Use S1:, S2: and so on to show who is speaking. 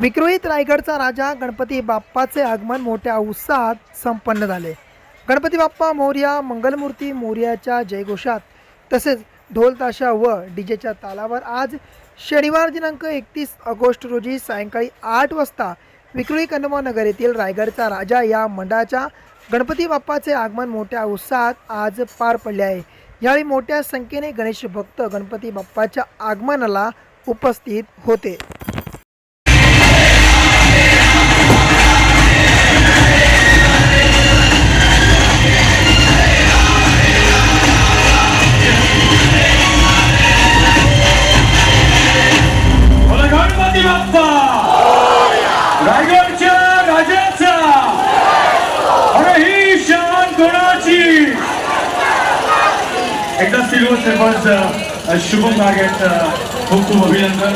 S1: विक्रोहित रायगडचा राजा गणपती बाप्पाचे आगमन मोठ्या उत्साहात संपन्न झाले. गणपती बाप्पा मोर्या मंगलमूर्ती मोर्याच्या जयघोषात तसेच ढोलताशा व डीजेच्या तालावर आज शनिवार दिनांक एकतीस ऑगस्ट रोजी सायंकाळी आठ वाजता विक्रोळी कंदमा नगर येथील रायगडचा राजा या मंडळाच्या गणपती बाप्पाचे आगमन मोठ्या उत्साहात आज पार पडले आहे. यावेळी मोठ्या संख्येने गणेश भक्त गणपती बाप्पाच्या आगमनाला उपस्थित होते.
S2: एकदा सिल्वर सरपंच शुभम नागेट खूप खूप अभिनंदन.